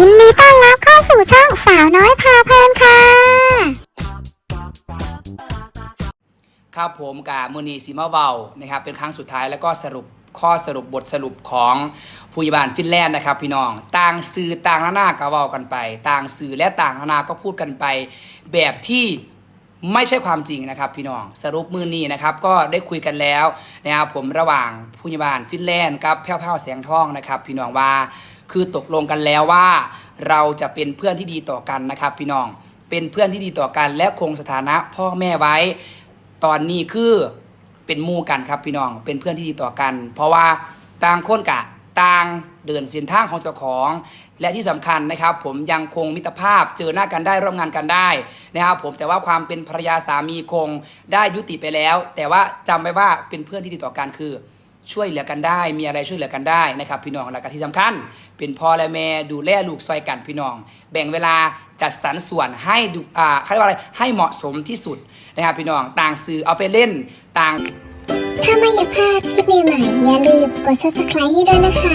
ยินดีต้อนรับเข้าสู่ช่องสาวน้อยพาเพลินค่ะ ครับผมกาโมนีสีมาเบานะครับเป็นครั้งสุดท้ายแล้วก็สรุปข้อสรุปบทสรุปของผู้ยบาลฟินแลนด์นะครับ พี่น้องต่างสื่อต่างหน้าก็เวากันไป ต่างสื่อและต่างหน้าก็พูดกันไป แบบที่ ไม่ใช่ความจริงนะครับ พี่น้องสรุปมือนี้นะครับก็ได้คุยกันแล้วนะครับผมระหว่างผู้ยบาลฟินแลนด์กับแพ้วๆแสงทองนะครับ พี่น้องว่าคือตกลงกันแล้วว่า เราจะเป็นเพื่อนที่ดีต่อกันนะครับ พี่น้องเป็นเพื่อนที่ดีต่อกันและคงสถานะพ่อแม่ไว้ ตอนนี้คือเป็นมู่กันครับพี่น้องเป็นเพื่อนที่ดีต่อกัน เพราะว่าต่างคนกะต่าง เดินเส้นทางของเจ้าของ และที่สำคัญนะครับ ผมยังคงมิตรภาพเจอหน้ากันได้ร่วมงานกันได้นะครับผมแต่ว่าความเป็นภรรยาสามีคงได้ยุติไปแล้ว แต่ว่าจำไว้ว่าเป็นเพื่อนที่ติดต่อกันคือช่วยเหลือกันได้ มีอะไรช่วยเหลือกันได้นะครับ พี่น้องและก็ที่สำคัญ เป็นพ่อและแม่ดูแลลูกซอยกันพี่น้อง แบ่งเวลาจัดสรรส่วนให้ดูอ่าเขาเรียกว่าอะไรให้เหมาะสมที่สุดนะครับพี่น้องต่างสื่อเอาไปเล่นต่างถ้าไม่อยาก พลาดคลิปใหม่ๆอย่าลืมกด subscribe ให้ด้วยนะคะ